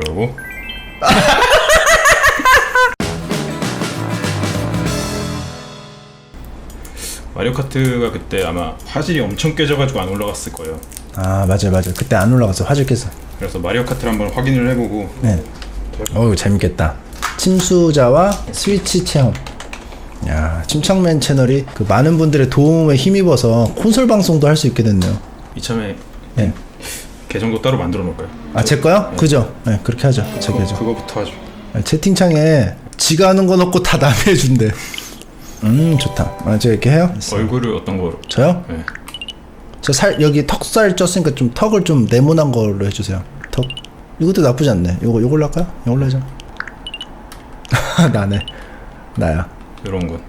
그러고. 마리오 카트가 그때 아마 화질이 엄청 깨져가지고 안 올라갔을 거예요. 아 맞아요 맞아요. 그때 안 올라갔어 화질 깼어 그래서 마리오 카트를 한번 확인을 해보고. 네. 어우 재밌겠다. 침수자와 스위치 체험. 야 침착맨 채널이 그 많은 분들의 도움에 힘입어서 콘솔 방송도 할 수 있게 됐네요. 이참에 네. 계정도 따로 만들어 놓을까요? 아 제 거요? 그죠? 네 그렇게 하죠 제 그거, 계정 그거부터 하죠. 아, 채팅창에 지가 하는 건 없고 다 남이 해준대 음 좋다 아 제가 이렇게 해요? 얼굴을 어떤 거로? 저요? 네. 저 살 여기 턱살 쪘으니까 좀 턱을 좀 네모난 걸로 해주세요. 턱 이것도 나쁘지 않네. 요거 요걸로 할까요? 요걸로 하자. 나네. 나야. 이런 건.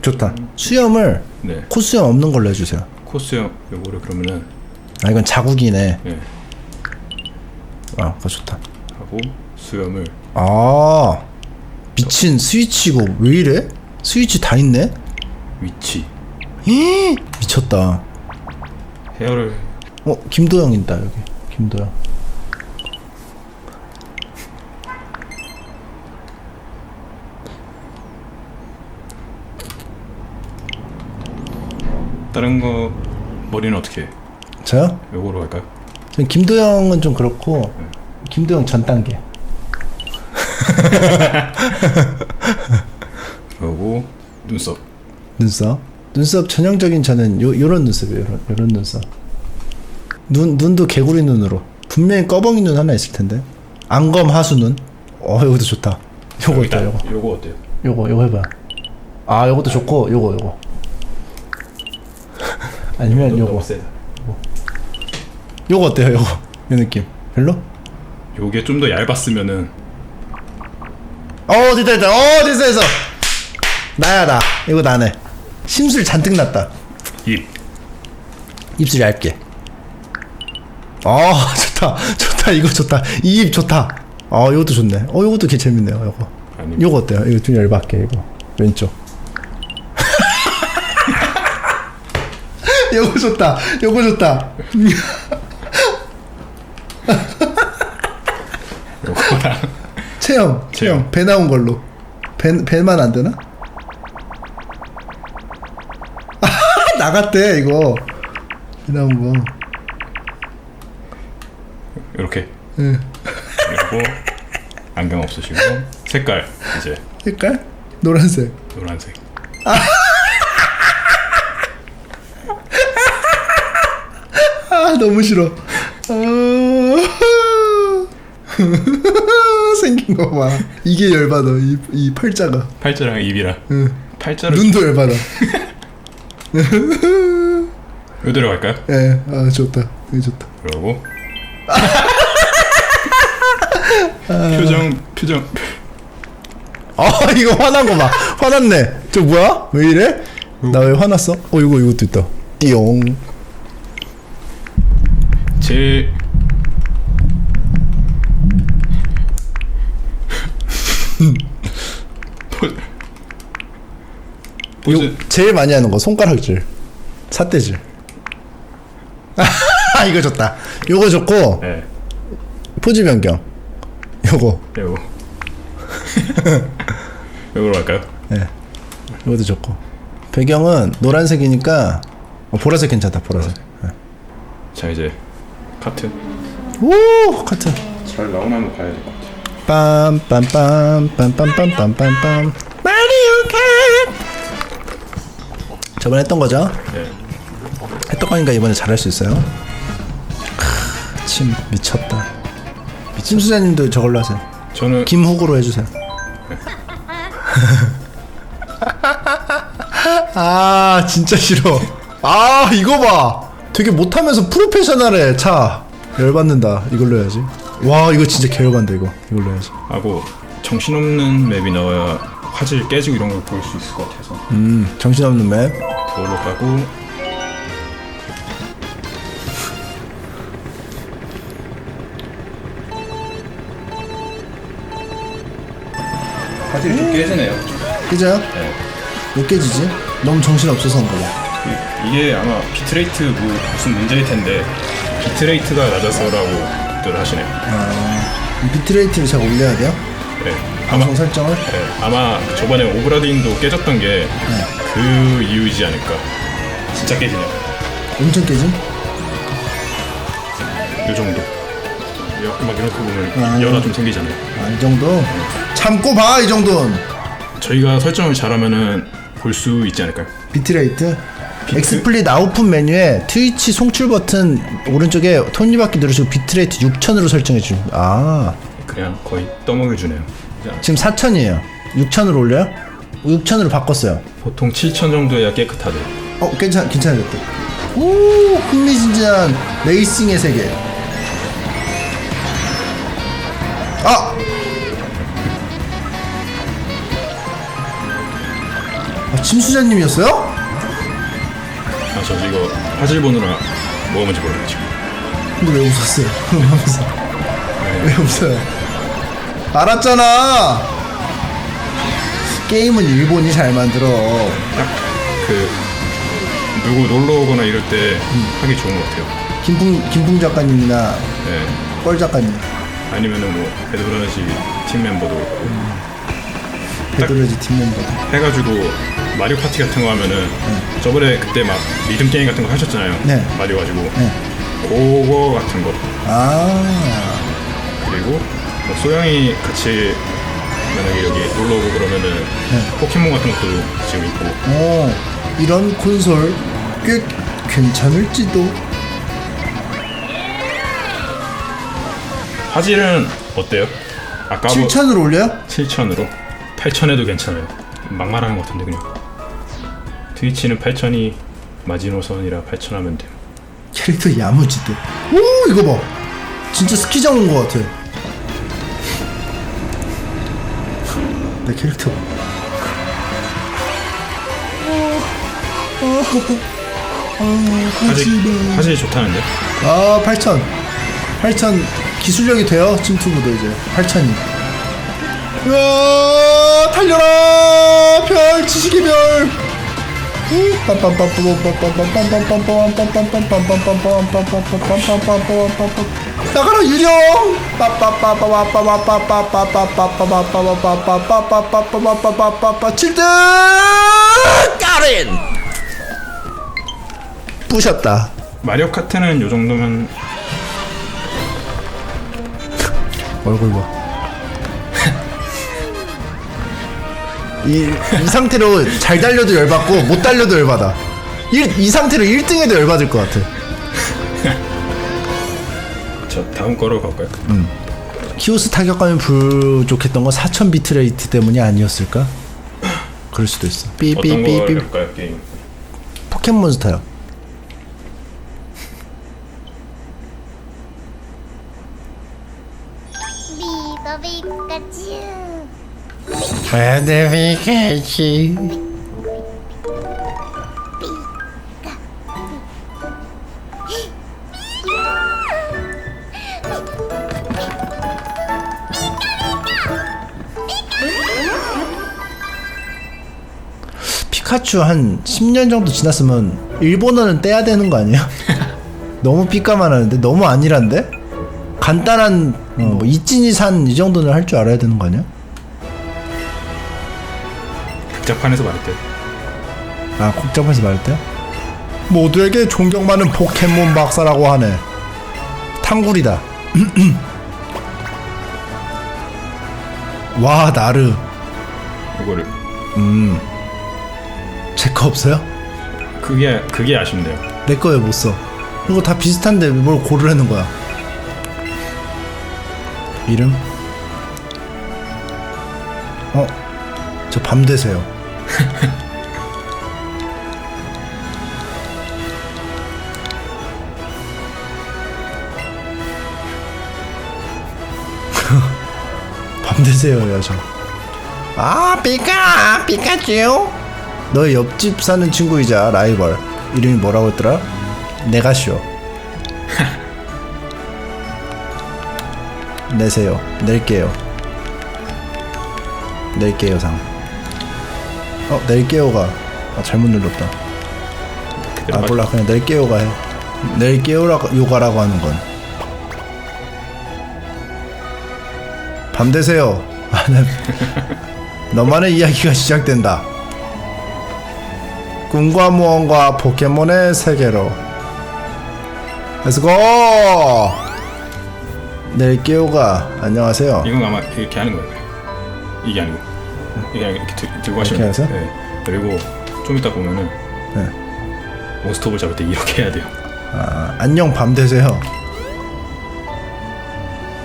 좋다. 수염을 네. 코 수염 없는 걸로 해주세요. 코스형 요거를 그러면은 아 이건 자국이네. 네. 아 그거 좋다. 하고 수염을 아 미친 스위치고 왜 이래? 스위치 다 있네? 위치 히 미쳤다. 헤어를 어 김도영 있다 여기. 김도영. 다른 거 머리는 어떻게 해? 저요? 요거로 할까요? 전 김도영은 좀 그렇고 김도영 전 단계. 그러고 눈썹. 눈썹? 눈썹 전형적인 저는 요 요런 눈썹이에요 요런, 요런 눈썹. 눈 눈도 개구리 눈으로. 분명히 꺼벙이 눈 하나 있을 텐데. 안검 하수 눈 어 요것도 좋다. 요거 있다? 요거. 요거 어때요? 요거 요거 해봐 아 요것도 좋고 요거 요거 아니면 요거. 세다. 요거 어때요 요거? 요 느낌. 별로? 요게 좀 더 얇았으면은. 어 됐다 됐다. 어 됐어 됐어. 나야 나. 이거 나네. 심술 잔뜩 났다. 입. 입술 얇게. 아 좋다. 좋다. 이거 좋다. 이 입 좋다. 아 이것도 좋네. 어 이것도 개 재밌네요 이거. 아니 이거 어때요? 이거 좀 열받게 이거. 왼쪽. 이거 좋다. 이거 좋다. 요거랑 체험 체험. 배 나온 걸로. 배 배만 안 되나? 나갔대 이거 배 나온 거. 이렇게 응. 그리고 안경 없으시고 색깔 이제 색깔 노란색. 노란색 아 너무 싫어. 아... 생긴 거 봐. 이게 열받아. 이, 이 팔자가. 팔자랑 입이랑 응. 팔자를 눈도 열받아. 요대로 갈까요? 예, 아 좋다. 이거 좋다. 그러고 표정 표정 아 이거 화난 거 봐. 화났네. 저 뭐야? 왜 이래? 나 왜 화났어? 어 이거 이것도 있다. 띠용. 포즈 이거 제일 많이 하는 거 손가락질, 삿대질. 아 이거 좋다. 요거 좋고 네 포즈 변경. 요거. 요거 요거로 갈까요? 예. 이것도 좋고. 배경은 노란색이니까 어, 보라색 괜찮다. 보라색. 예. 자 이제 카트 오 카트. 잘 나오나 한번 봐야 될 것 같아요 빰빰빰빰빰빰빰빰빰 마리오 캣. 저번에 했던 거죠? 네 했던 거니까 이번에 잘할 수 있어요. 크, 침 미쳤다. 심수자님도 저걸로 하세요. 저는 김후구로 해주세요. 아 진짜 싫어. 아 이거 봐. 되게 못하면서 프로페셔널해 차. 열받는다. 이걸로 해야지. 와 이거 진짜 개열받는다 이거. 이걸로 해야지. 하고 정신없는 맵이 나와야 화질 깨지고 이런 걸 볼 수 있을 것 같아서 음 정신없는 맵. 그걸로 가고 화질이 좀 깨지네요 그죠? 네. 왜 깨지지? 너무 정신 없어서 그런 거야. 이- 이게 아마 비트레이트 뭐 무슨 문제일 텐데 비트레이트가 낮아서라고 것들을 하시네요. 아, 비트레이트를 제가 올려야 돼요? 네. 아마 설정을? 네, 아마 저번에 오브라딘도 깨졌던 게그 네. 이유이지 않을까. 진짜 깨지네요. 엄청 깨짐? 이 정도. 이렇게 막 이렇게 보면 아. 연화 좀 생기잖아요. 아, 이 정도? 참고 봐, 이 정도는! 저희가 설정을 잘하면은 볼 수 있지 않을까요? 비트레이트? 엑스플릿 아웃풋 메뉴에 트위치 송출 버튼 오른쪽에 톱니바퀴 누르시고 비트레이트 6000으로 설정해 주. 아, 그냥 거의 떠먹여 주네요. 지금 4000이에요. 6000으로 올려요? 6000으로 바꿨어요. 보통 7천 정도야 깨끗하대. 어, 괜찮, 괜찮아졌다. 오, 흥미진진한 레이싱의 세계. 아! 아, 침수자님이었어요? 아, 저 이거 화질 보느라 뭐가 뭔지 모르겠죠. 근데 왜 웃었어요? 하면서. 왜 웃어요? 알았잖아! 게임은 일본이 잘 만들어. 딱그 누구 놀러 오거나 이럴 때 하기 좋은 것 같아요. 김풍, 김풍 작가님이나 네. 뻘 작가님. 아니면은 뭐 배드브라시 팀 멤버도 그렇고 팀 멤버. 해가지고 마리오 파티 같은 거 하면은 저번에 그때 막 리듬 게임 같은 거 하셨잖아요. 네. 마리오 가지고 네. 그거 같은 거 아. 그리고 뭐 소영이 같이 만약에 여기 놀러 오고 그러면은 포켓몬 같은 것도 지금 있고 어, 이런 콘솔 꽤 괜찮을지도. 화질은 어때요? 아까 뭐 7천으로 올려요? 7천으로 8천에도 괜찮아요. 막말하는 것 같은데 그냥 트위치는 8천이 마지노선이라 8천 하면 돼요. 캐릭터 야무지대. 오, 이거 봐. 진짜 스키장 온 것 같아. 내 캐릭터. 화질 화질이 좋다는데 아, 8천. 8천 기술력이 돼요. 침투부도 이제 8천이. 으아, 달려라! 별, 지식의 별! 나가라 유령! 7등! 까렌! 부셨다. 마리오 카트는 요 정도면 얼굴 봐. 이, 이 상태로 잘 달려도 열받고 못 달려도 열받아. 이, 이 상태로 1등에도 열받을 것 같아. 저 다음 거로 갈까요? 키오스 타격감이 부족했던 건 4000 비트레이트 때문이 아니었을까? 그럴 수도 있어. 어떤 걸 삐삐삐삐. 할까요 게임? 포켓몬스터요. 베데비케치. 피카츄 한 10년 정도 지났으면 일본어는 떼야 되는 거 아니야? 너무 삐까만 하는데 너무 아니란데? 간단한 어, 뭐 이찐이 산 이 정도는 할 줄 알아야 되는 거 아니야? 극작판에서 말할 때 아, 국잡에서 말할 때? 모두에게 존경 많은 포켓몬 박사라고 하네. 탕구리다. 와, 나르. 그거를 제거 없어요? 그게 그게 아쉽네요. 내 거 왜 못 써? 이거 다 비슷한데 뭘 고르라는 거야? 이름? 어? 저 밤 되세요. 밤 되세요야 저. 아 피카 피카츄. 너의 옆집 사는 친구이자 라이벌 이름이 뭐라고 했더라? 내가쇼. 내세요. 낼게요. 낼게요 상. 어 낼게요가 아, 잘못 눌렀다. 아 말- 몰라 그냥 낼게요가 해. 낼게요라고 요가라고 하는 건. 밤 되세요. 아, 네. 너만의 이야기가 시작된다. 꿈과 무언과 포켓몬의 세계로. Let's go! 넬게오가 안녕하세요. 이건 아마 이렇게 하는 거예요. 이게 아니고 이게 아니고 이렇게 들, 들고 하시면 이렇게 해서? 네. 그리고 좀 이따 보면은 네. 몬스터볼 잡을 때 이렇게 해야 돼요. 아, 안녕 밤 되세요.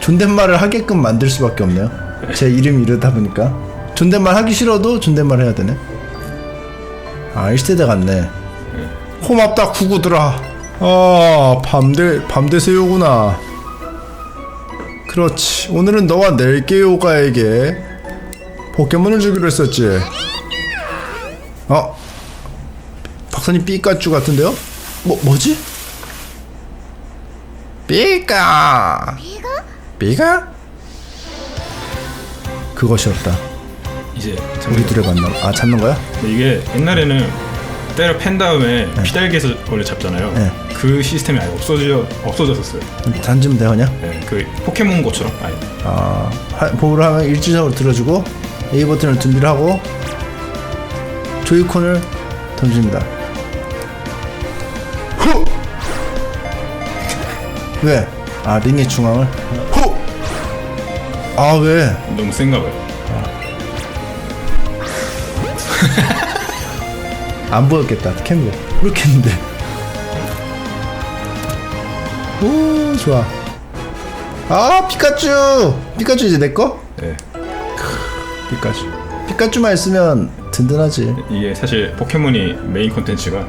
존댓말을 하게끔 만들 수밖에 없네요. 제 이름이 이러다 보니까 존댓말 하기 싫어도 존댓말 해야 되네. 아 1세대 같네. 고맙다 구구들아. 아 밤되 밤되세요구나. 그렇지. 오늘은 너와 넬게요가에게 포켓몬을 주기로 했었지. 어? 박사님 삐까쭈 같은데요? 뭐 뭐지? 삐까? 삐가? 그것이었다. 이제 우리 둘의 만남. 아 잡는 거야? 근데 이게 옛날에는 때려 팬 다음에 피달기에서 원래 잡잖아요. 네. 그 시스템이 아예 없어져 없어졌었어요. 돼 그냥. 네, 그 포켓몬 고처럼 아예. 아 하- 보호를 하면 일지적으로 들어주고 A 버튼을 준비를 하고 조이콘을 던집니다. 후! 왜? 아 링의 중앙을 후! 아 왜? 너무 센가 봐요. 안 보였겠다 캠을 이렇게 했는데 오 좋아 아 피카츄 피카츄 이제 내꺼? 네. 피카츄 피카츄만 있으면 든든하지 이게 사실 포켓몬이 메인 콘텐츠가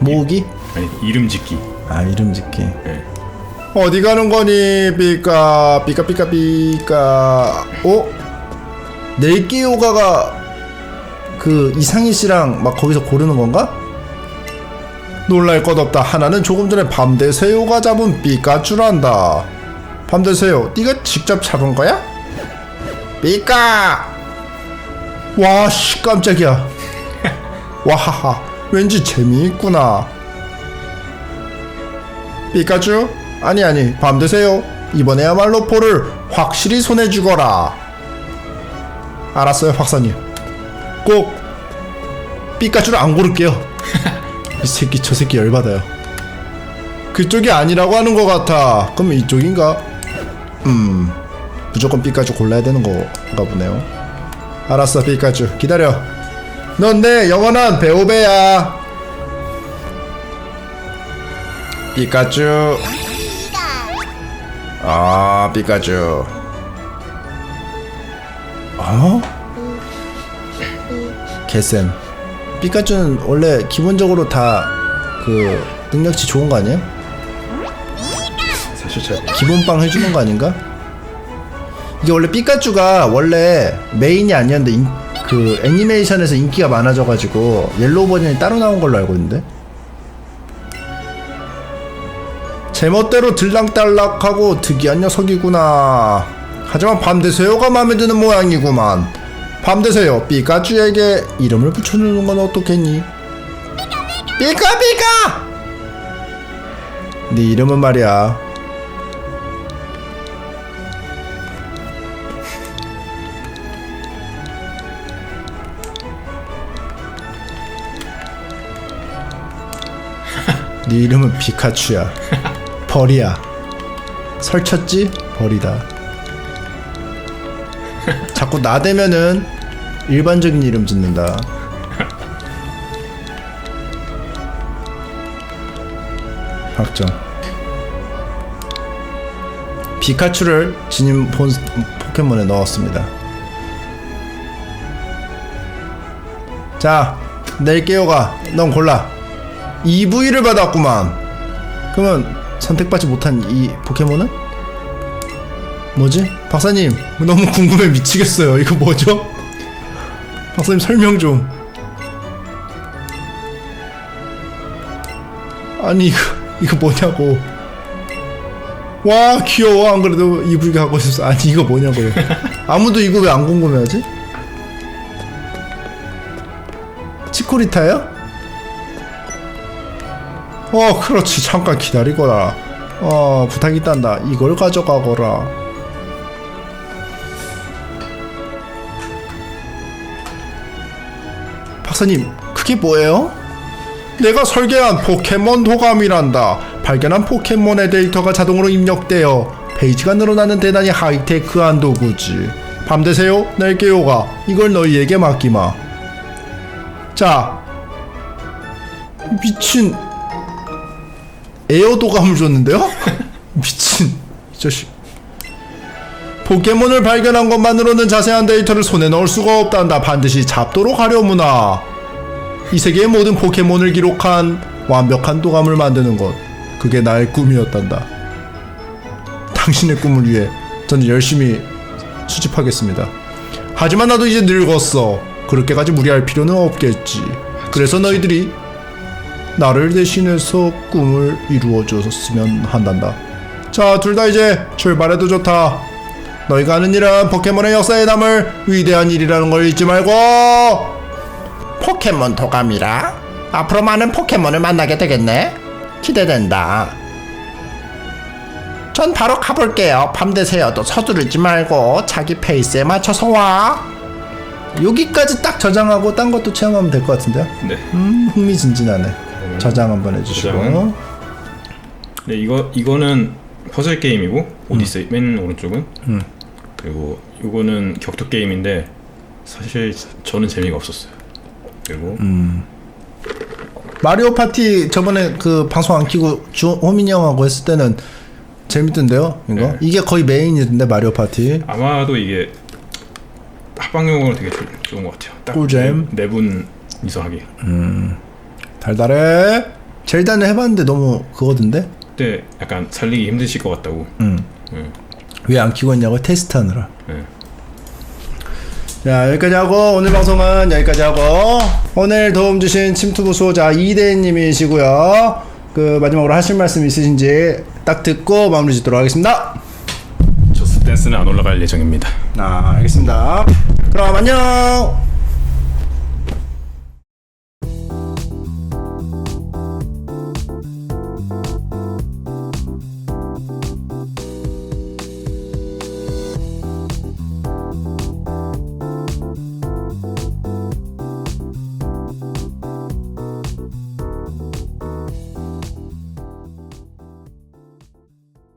모으기? 아니 이름 짓기. 아 이름 짓기 네. 어디 가는 거니 삐까 삐까 삐까 삐까 어? 넬기오가가 그 이상희 씨랑 막 거기서 고르는 건가? 놀랄 것 없다 하나는 조금 전에 밤대새우가 잡은 삐까쭈란다 밤대새우 네가 직접 잡은 거야? 삐까 와씨 깜짝이야. 와하하 왠지 재미있구나. 피카츄? 아니 아니 밤 되세요. 이번에야말로 볼을 확실히 손에 쥐거라. 알았어요 박사님. 꼭 피카츄를 안 고를게요. 이 새끼 저 새끼 열받아요. 그쪽이 아니라고 하는 것 같아. 그럼 이쪽인가? 음 무조건 피카츄 골라야 되는 건가 보네요. 알았어 피카츄 기다려. 넌 내 영원한 배우배야. 피카츄 아 피카츄 어? 개쌤. 피카츄는 원래 기본적으로 다 그 능력치 좋은 거 아니에요? 사실 잘 기본빵 해주는 거 아닌가? 이게 원래 피카츄가 원래 메인이 아니었는데 인- 그 애니메이션에서 인기가 많아져가지고 옐로우 버전이 따로 나온 걸로 알고 있는데? 제멋대로 들락달락하고 특이한 녀석이구나. 하지만 밤되세요가 마음에 드는 모양이구만. 밤되세요. 피카츄에게 이름을 붙여주는 건 어떻겠니? 피카피카! 네 이름은 말이야 네 이름은 피카츄야. 벌이야. 설쳤지? 벌이다. 자꾸 나대면은 일반적인 이름 짓는다. 확정. 피카츄를 진임 본 포켓몬에 넣었습니다. 자, 낼게요가 넌 골라. EV를 받았구만. 그러면 선택받지 못한 이 포켓몬은 뭐지? 박사님 너무 궁금해 미치겠어요. 이거 뭐죠? 박사님 설명 좀. 아니 이거 이거 뭐냐고. 와 귀여워 안 그래도 EV가 하고 싶어. 아니 이거 뭐냐고요. 아무도 이거 왜 안 궁금해하지? 치코리타요? 어 그렇지. 잠깐 기다리거라. 어 부탁이 딴다. 이걸 가져가거라. 박사님 그게 뭐예요? 내가 설계한 포켓몬 도감이란다. 발견한 포켓몬의 데이터가 자동으로 입력되어 페이지가 늘어나는 대단히 하이테크한 도구지. 밤 되세요 날개요가. 이걸 너희에게 맡기마. 자 미친. 에어 도감을 줬는데요? 미친 이 자식. 포켓몬을 발견한 것만으로는 자세한 데이터를 손에 넣을 수가 없단다. 반드시 잡도록 하려무나. 이 세계의 모든 포켓몬을 기록한 완벽한 도감을 만드는 것. 그게 나의 꿈이었단다. 당신의 꿈을 위해 저는 열심히 수집하겠습니다. 하지만 나도 이제 늙었어. 그렇게까지 무리할 필요는 없겠지. 그래서 너희들이 나를 대신해서 꿈을 이루어줬으면 한단다. 자, 둘 다 이제 출발해도 좋다. 너희가 하는 일은 포켓몬의 역사에 남을 위대한 일이라는 걸 잊지 말고! 포켓몬 도감이라? 앞으로 많은 포켓몬을 만나게 되겠네. 기대된다. 전 바로 가볼게요. 밤 되세요도 서두르지 말고 자기 페이스에 맞춰서 와. 여기까지 딱 저장하고 딴 것도 체험하면 될 것 같은데요? 네. 음 흥미진진하네 저장 한번 해주시고 저장은? 네, 이거 이거는 퍼즐 게임이고 오디세이 맨 오른쪽은 그리고 이거는 격투 게임인데 사실 저는 재미가 없었어요. 그리고 마리오 파티 저번에 그 방송 안 키고 주, 호민이 형하고 했을 때는 재밌던데요 이거 네. 이게 거의 메인이던데 마리오 파티 아마도 이게 합방용으로 되게 좋, 좋은 것 같아요. 딱 꿀잼. 네분 이서 하기. 달달해 젤다는 해봤는데 너무 그거던데 그때 약간 살리기 힘드실 것 같다고. 음. 네. 왜안 키고 있냐고 테스트하느라 네. 자 여기까지 하고 오늘 방송은 여기까지 하고 오늘 도움 주신 침투부 수호자 이대님이시고요 그 마지막으로 하실 말씀 있으신지 딱 듣고 마무리 짓도록 하겠습니다 저스 댄스는 안 올라갈 예정입니다. 아 알겠습니다 그럼 안녕